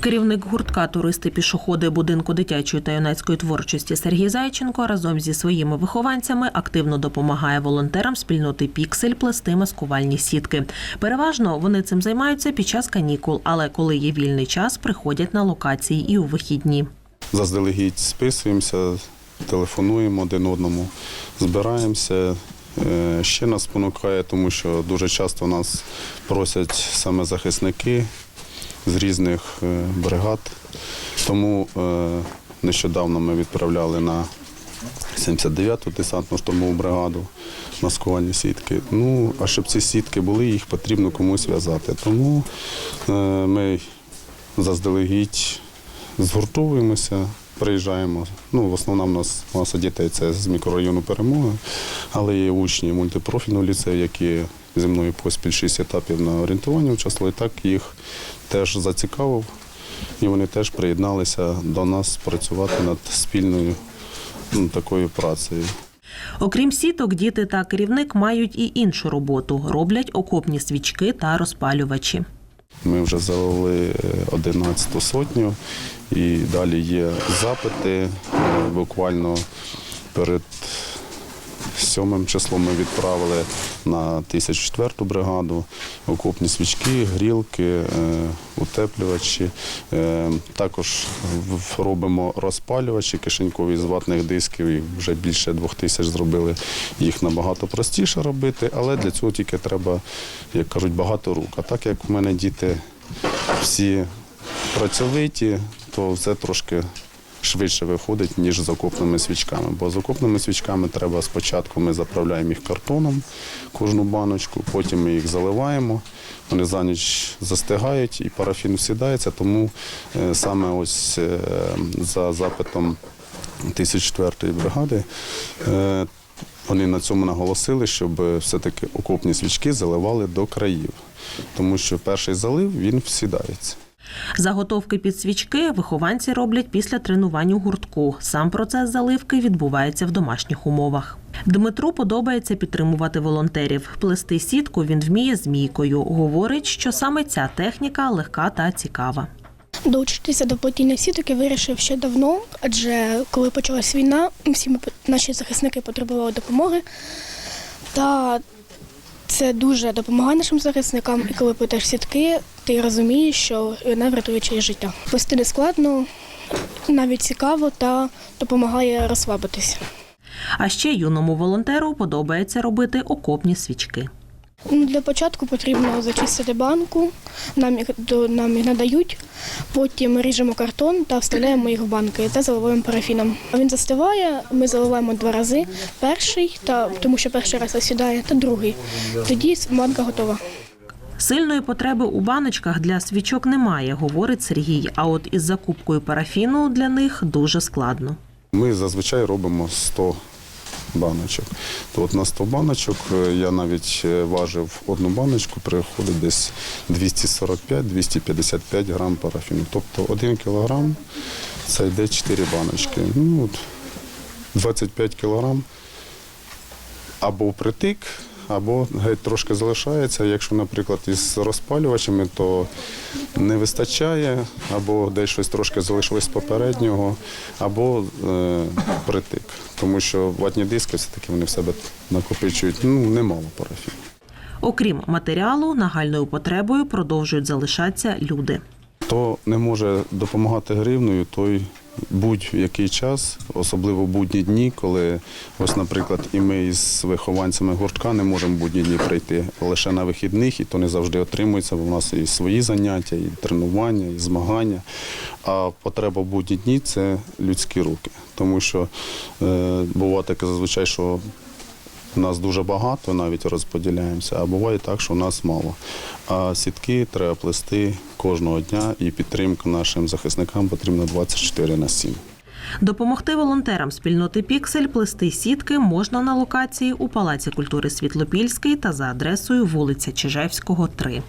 Керівник гуртка туристи пішоходи будинку дитячої та юнацької творчості Сергій Зайченко разом зі своїми вихованцями активно допомагає волонтерам спільноти Піксель плести маскувальні сітки. Переважно вони цим займаються під час канікул, але коли є вільний час, приходять на локації і у вихідні. Заздалегідь списуємося, телефонуємо один одному, збираємося. Е, Ще нас спонукає, тому що дуже часто нас просять саме захисники з різних е, бригад. Тому е, нещодавно ми відправляли на 79-ту десантну штурмову бригаду маскувальні сітки. Ну, а щоб ці сітки були, їх потрібно комусь в'язати. Тому е, ми заздалегідь згуртовуємося, приїжджаємо. Ну, в основному у нас маса дітей це з мікрорайону перемоги, але є учні мультипрофільного ліцею, які зі мною поспіль 6 етапів на орієнтування участвували. Так їх теж зацікавив, і вони теж приєдналися до нас працювати над спільною ну, такою працею. Окрім сіток, діти та керівник мають і іншу роботу роблять окопні свічки та розпалювачі. Ми вже завели 11 сотню і далі є запити. Е, Буквально перед сьомим числом ми відправили на 1004 бригаду окопні свічки, грілки, е, утеплювачі. Е, Також робимо розпалювачі кишенькові з ватних дисків. Їх вже більше двох тисяч зробили. Їх набагато простіше робити, але для цього тільки треба, як кажуть, багато рук. А так як в мене діти всі працьовиті, то це трошки швидше виходить, ніж з окопними свічками. Бо з окопними свічками треба спочатку ми заправляємо їх картоном, кожну баночку, потім ми їх заливаємо, вони за ніч застигають і парафін всідається, тому е, саме ось е, за запитом 1004-ї бригади. е, Вони на цьому наголосили, щоб все-таки окопні свічки заливали до країв, тому що перший залив він всідається. Заготовки під свічки вихованці роблять після тренувань у гуртку. Сам процес заливки відбувається в домашніх умовах. Дмитру подобається підтримувати волонтерів. Плести сітку він вміє змійкою. Говорить, що саме ця техніка легка та цікава. Долучитися до плетіння сіток я вирішив ще давно, адже коли почалась війна, всі наші захисники потребували допомоги. Та це дуже допомагає нашим захисникам. І коли плетеш сітки, ти розумієш, що вона врятує чиє життя. Плести не складно, навіть цікаво та допомагає розслабитись. А ще юному волонтеру подобається робити окопні свічки. Для початку потрібно зачистити банку, нам їх, до, нам їх надають, потім ріжемо картон та вставляємо їх в банки та заливаємо парафіном. Він застиває, ми заливаємо два рази. Перший, та, тому що перший раз осідає, та другий. Тоді банка готова. Сильної потреби у баночках для свічок немає, говорить Сергій. А от із закупкою парафіну для них дуже складно. Ми зазвичай робимо 100 баночок. То от на 100 баночок е, я навіть е, важив одну баночку, приходить десь 245-255 грам парафіну. Тобто 1 кілограм це йде 4 баночки. Ну, от 25 кілограм або впритик, або геть трошки залишається. Якщо, наприклад, із розпалювачами, то не вистачає, або десь щось трошки залишилось з попереднього, або е, притик. Тому що ватні диски все-таки вони в себе накопичують ну, немало парафіну. Окрім матеріалу, нагальною потребою продовжують залишатися люди. Хто не може допомагати гривною, той будь-який час, особливо будні дні, коли ось, наприклад, і ми із вихованцями гуртка не можемо будні дні прийти лише на вихідних, і то не завжди отримується. бо в нас і свої заняття, і тренування, і змагання. А потреба будні дні це людські руки. Тому що е, буває таке зазвичай, що нас дуже багато, навіть розподіляємося, а буває так, що нас мало. А сітки треба плести кожного дня, і підтримка нашим захисникам потрібна 24 на 7. Допомогти волонтерам спільноти Піксель плести сітки можна на локації у Палаці культури Світлопільський та за адресою вулиця Чижевського, 3.